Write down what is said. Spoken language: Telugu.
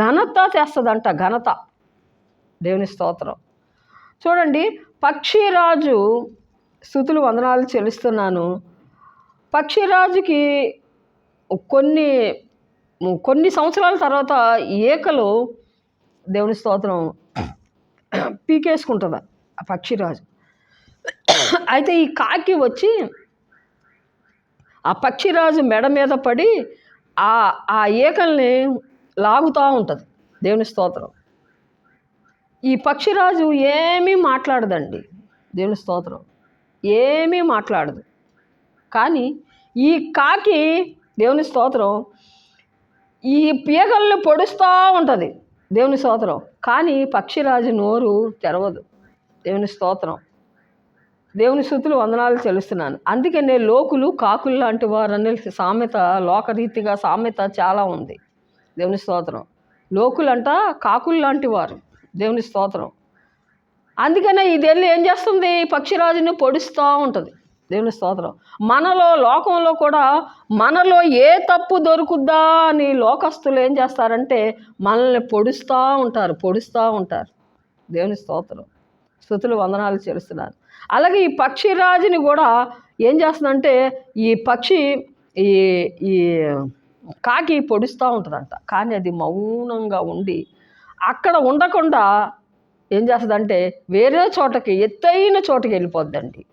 ఘనత చేస్తుందంట ఘనత. దేవుని స్తోత్రం. చూడండి పక్షిరాజు స్థుతులు వందనాలు చెల్లిస్తున్నాను. పక్షిరాజుకి కొన్ని కొన్ని సంవత్సరాల తర్వాత ఏకలు దేవుని స్తోత్రం పీకేసుకుంటుంది ఆ పక్షిరాజు. అయితే ఈ కాకి వచ్చి ఆ పక్షిరాజు మెడ మీద పడి ఆ ఆ ఏకల్ని లాగుతూ ఉంటుంది. దేవుని స్తోత్రం. ఈ పక్షిరాజు ఏమీ మాట్లాడదండి. దేవుని స్తోత్రం. ఏమీ మాట్లాడదు. కానీ ఈ కాకి దేవుని స్తోత్రం ఈ పీగల్ని పొడుస్తూ ఉంటుంది. దేవుని స్తోత్రం. కానీ పక్షిరాజు నోరు తెరవదు. దేవుని స్తోత్రం. దేవుని శృతులు వందనాలు చెల్లిస్తున్నాను. అందుకనే లోకులు కాకులు లాంటి వారు అనే సామెత లోకరీతిగా సామెత చాలా ఉంది. దేవుని స్తోత్రం. లోకులంట కాకులు లాంటి వారు. దేవుని స్తోత్రం. అందుకనే ఇది వెళ్ళి ఏం చేస్తుంది? పక్షిరాజుని పొడుస్తూ ఉంటుంది. దేవుని స్తోత్రం. మనలో లోకంలో కూడా మనలో ఏ తప్పు దొరుకుద్దా అని లోకస్తులు ఏం చేస్తారంటే మనల్ని పొడుస్తూ ఉంటారు పొడుస్తూ ఉంటారు. దేవుని స్తోత్రం. స్థుతులు వందనాలు చేస్తున్నారు అలాగే ఈ పక్షిరాజుని కూడా ఏం చేస్తుందంటే ఈ పక్షి ఈ ఈ కాకి పొడుస్తూ ఉంటుందంట. కానీ అది మౌనంగా ఉండి అక్కడ ఉండకుండా ఏం చేస్తుందంటే వేరే చోటకి ఎత్తైన చోటకి వెళ్ళిపోద్దండి.